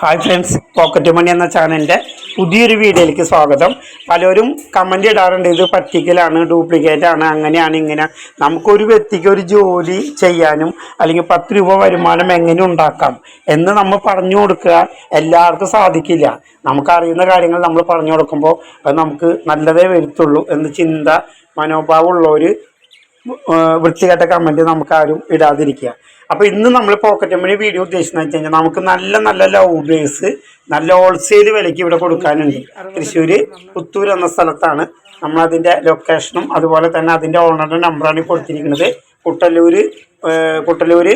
Hi friends pocket money എന്ന ചാനലിന്റെ പുതിയൊരു വീഡിയോയിലേക്ക് സ്വാഗതം. പലരും കമന്റ് ഇടാറുണ്ട് ഇത് പറ്റിക്കലാണ് ഡ്യൂപ്ലിക്കേറ്റ് ആണ് അങ്ങനെയാണ് ഇങ്ങനെ. നമുക്കൊരു വ്യക്തിക്ക് ഒരു ജോലി ചെയ്യാനും അല്ലെങ്കിൽ പത്ത് രൂപ വരുമാനം എങ്ങനെ ഉണ്ടാക്കാം എന്ന് നമ്മൾ പറഞ്ഞു കൊടുക്കുക എല്ലാവർക്കും സാധിക്കില്ല. നമുക്കറിയുന്ന കാര്യങ്ങൾ നമ്മൾ പറഞ്ഞു കൊടുക്കുമ്പോൾ അത് നമുക്ക് നല്ലതേ വരുത്തുള്ളൂ എന്ന് ചിന്ത മനോഭാവമുള്ളവർ വൃത്തികെട്ട കമന്റ് നമുക്ക് ആരും ഇടാതിരിക്കുക. അപ്പോൾ ഇന്ന് നമ്മൾ പോക്കറ്റ് മണി വീഡിയോ ഉദ്ദേശിച്ചെന്ന് വെച്ച് കഴിഞ്ഞാൽ നമുക്ക് നല്ല നല്ല ലൗബേഴ്സ് നല്ല ഹോൾസെയിൽ വിലയ്ക്ക് ഇവിടെ കൊടുക്കാനുണ്ട്. തൃശ്ശൂർ പുത്തൂർ എന്ന സ്ഥലത്താണ് നമ്മളതിന്റെ ലൊക്കേഷനും അതുപോലെ തന്നെ അതിന്റെ ഓണറുടെ നമ്പറാണ് കൊടുത്തിരിക്കുന്നത്. ഏഹ് മൈനാർ റോഡ്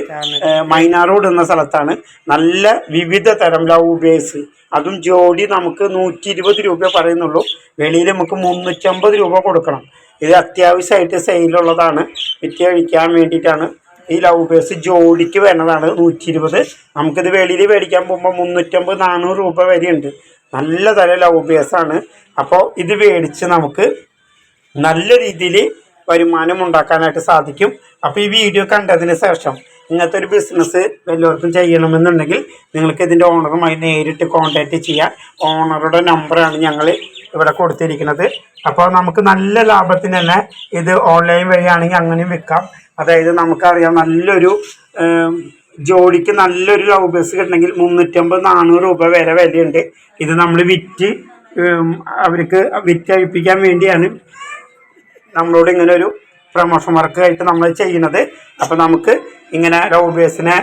മൈനാറോഡ് എന്ന സ്ഥലത്താണ്. നല്ല വിവിധ തരം ലവ് ബേസ് അതും ജോഡി നമുക്ക് നൂറ്റി ഇരുപത് രൂപ പറയുന്നുള്ളൂ. വെളിയിൽ നമുക്ക് മുന്നൂറ്റമ്പത് രൂപ കൊടുക്കണം. ഇത് അത്യാവശ്യമായിട്ട് സെയിലുള്ളതാണ് വിറ്റ് കഴിക്കാൻ വേണ്ടിയിട്ടാണ്. ഈ ലവ് ബേസ് ജോഡിക്ക് വരുന്നതാണ് നൂറ്റി ഇരുപത് നമുക്കിത് വെളിയിൽ മേടിക്കാൻ പോകുമ്പോൾ മുന്നൂറ്റമ്പത് നാനൂറ് രൂപ വരെയുണ്ട്. നല്ല തരം ലവ് ബേസാണ് അപ്പോൾ ഇത് മേടിച്ച് നമുക്ക് നല്ല രീതിയിൽ വരുമാനം ഉണ്ടാക്കാനായിട്ട് സാധിക്കും. അപ്പോൾ ഈ വീഡിയോ കണ്ടതിന് ശേഷം ഇങ്ങനത്തെ ഒരു ബിസിനസ് എല്ലാവർക്കും ചെയ്യണമെന്നുണ്ടെങ്കിൽ നിങ്ങൾക്ക് ഇതിന്റെ ഓണറുമായി നേരിട്ട് കോൺടാക്റ്റ് ചെയ്യാം ഓണറുടെ നമ്പറാണ് ഞങ്ങൾ ഇവിടെ കൊടുത്തിരിക്കുന്നത്. അപ്പോൾ നമുക്ക് നല്ല ലാഭത്തിന് തന്നെ ഇത് ഓൺലൈൻ വഴിയാണെങ്കിൽ അങ്ങനെയും വിൽക്കാം. അതായത് നമുക്കറിയാം നല്ലൊരു ജോഡിക്ക് നല്ലൊരു ലവ് ബസ് കിട്ടണമെങ്കിൽ മുന്നൂറ്റമ്പത് നാനൂറ് രൂപ വരെ വിലയുണ്ട്. ഇത് നമ്മൾ വിറ്റ് അവർക്ക് വിറ്റഴിപ്പിക്കാൻ വേണ്ടിയാണ് നമ്മളോട് ഇങ്ങനെ ഒരു പ്രൊമോഷൻ വർക്ക് ആയിട്ട് നമ്മൾ ചെയ്യുന്നത്. അപ്പോൾ നമുക്ക് ഇങ്ങനെ ലവ് ബേസിനെ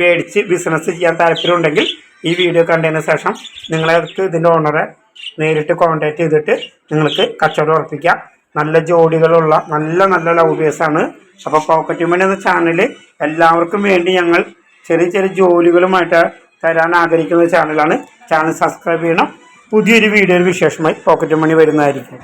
മേടിച്ച് ബിസിനസ് ചെയ്യാൻ താല്പര്യമുണ്ടെങ്കിൽ ഈ വീഡിയോ കണ്ടതിന് ശേഷം നിങ്ങൾക്ക് ഇതിന്റെ ഓണറെ നേരിട്ട് കോൺടാക്റ്റ് ചെയ്തിട്ട് നിങ്ങൾക്ക് കച്ചവടം ഉറപ്പിക്കാം. നല്ല ജോഡികളുള്ള നല്ല നല്ല ലവ് ബേസാണ് അപ്പോൾ പോക്കറ്റ് മണി എന്ന ചാനൽ എല്ലാവർക്കും വേണ്ടി ഞങ്ങൾ ചെറിയ ചെറിയ ജോലികളുമായിട്ട് തരാൻ ആഗ്രഹിക്കുന്ന ചാനലാണ് ചാനൽ സബ്സ്ക്രൈബ് ചെയ്യണം. പുതിയൊരു വീഡിയോയിൽ വിശേഷമായി പോക്കറ്റ് മണി വരുന്നതായിരിക്കും.